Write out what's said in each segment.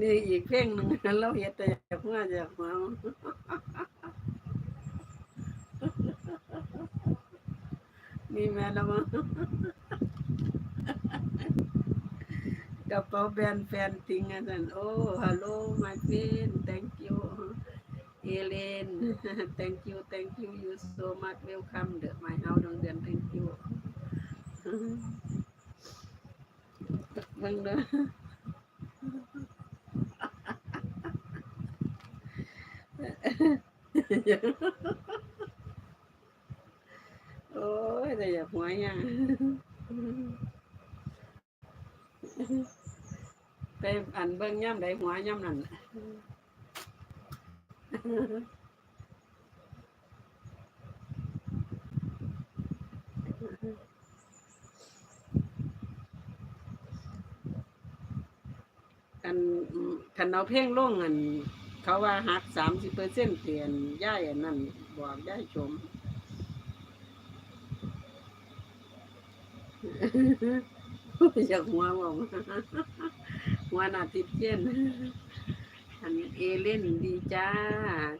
นี่อีกเพลงหนึ่งเราเฮ็ดแต่อยากมาอยากมานี่แม่ละมั้งกระเป๋าแบนแฟนติงอาจารย์โอ้ฮัลโหล my friend thank you Ellen thank you thank you you so much welcome the my house ดวงเดือน thank you เบิ่งเด้อโอ้ยแต่อย่าหัวยังไป อันเบิ่งย่ำใดหัวย่ำนั่นน่ะกันคันเอาเพ่งลงอัน เขาว่าหักสามสิบเปอร์เซ็นต์เปลี่ยนย่ายอันนั้นบอกย่ายชมอยากหัวบอกหัวหนาติดเจนอันเอเล่นดีจ้า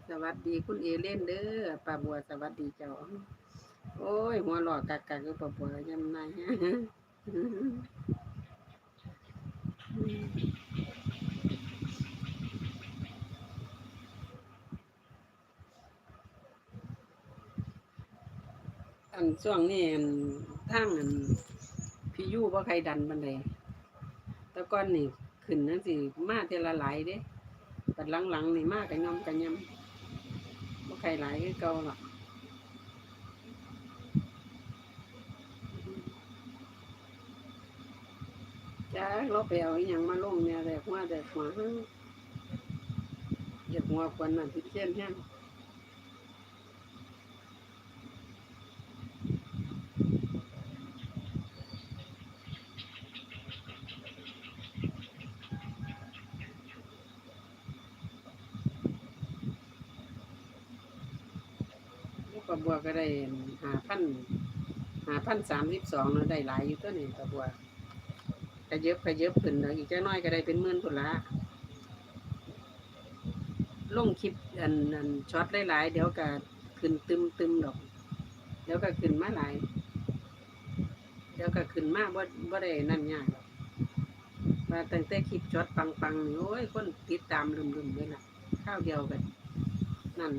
สวัสดีคุณเอเล่นเด้อป้าบัวสวัสดีเจ้า โอ้ย หัวหลอกกักกักก็ป้าบัวยำนา อันช่วงนี้อันทางอันพี่ยู่บ่ใครดันบันไดแต่ก่อนนี่ขึ้นนั่นสิมาเทละหลายเด้ปัดหลังๆนี่มากกันยอมกันยำบ่ใครหลายคือเก่าหรอกจ้าเราไปเอาอหยังมาลงเนี่ยแต่หัวแต่หัวอยากหัวควันนั่นที่เช่นแห้ง ลู กกระบัวก็ได้หาพันหาพันสามสิบสองแล้วได้หลายอยู่ตัวนี้กระบัวกระเยบกระเยบขึ้นแล้วอีกจะน้อยก็ได้เป็นหมื่นคนละลงคลิปอันอันช็อตหลายๆเดี๋ยวก็ขึ้นตึมตึมดอก เดี๋ยวก็ขึ้นมาหลายเดี๋ยวก็ขึ้นมาบ่บ่ได้นั่นยากหรอกว่าตั้งแต่คลิปช็อตปังๆนี่โอ้ยคนติดตามลืมๆเลยล่ะข้าวเดียวกันนั่น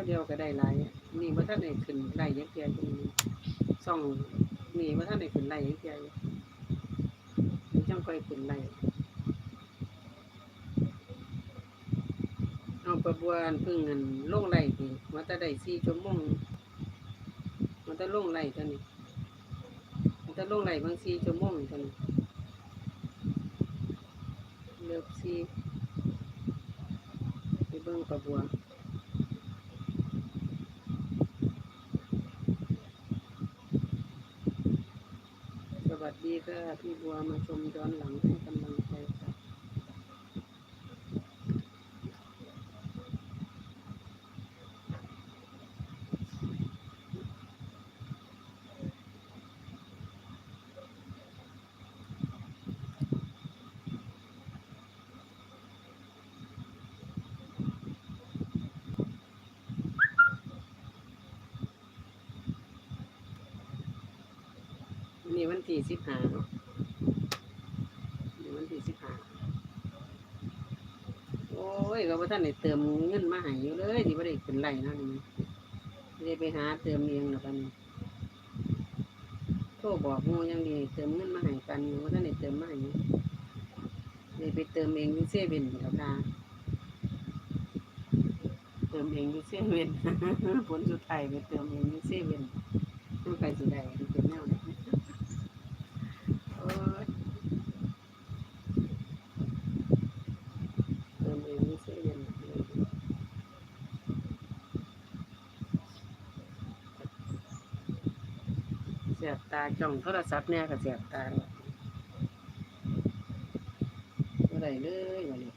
ถ้าเดียวก็ได้หลายอะนี่ว่าท่านไหนขึ้นไล่ยักเทียจริงซ่องนี่ว่าท่านไหนขึ้นไล่ยักเทียอยู่นี่จังค่อยขึ้นไล่เอาประบวนพึ่งเงินลงไหล่ดีว่าถ้าได้สี่ชั่วโมงว่าถ้าลงไหลท่านี้ว่าถ้าลงไหลบางสี่ชั่วโมงท่านี้เลือกสี่ไปเบิ่งประบวน วัสดีค่ะ พี่บัวมาชมย้อนหลังให้กำลังใจค่ะวันนี่วัน ที่สิบห้าเนาะนี่วันที่สิบห้าโอ้ยก็ว่าท่านได้เติมเงินมาให้อยู่เลยที่ว่าได้ขึ้นไล่นะนี่ไม่ได้ไปหาเติมเองหรอกกันโทรบอกงูยังดีเติมเงินมาให้กันว่าท่านได้เติมมาให้ได้ไปเติมเองยูเซเว่นแล้วค่ะเติมเองยูเซเว่นผลสุดท้ายไปเติมเองยูเซเว่นต้องไปสิได้เป็นแนวนี้ โอ้ยเติมเองไม่ใช่เย็นเลยเสีย บตาจ้องโทรศัพท์เนี่ยก็เสียบตาเมื่อไรเลยวันนี้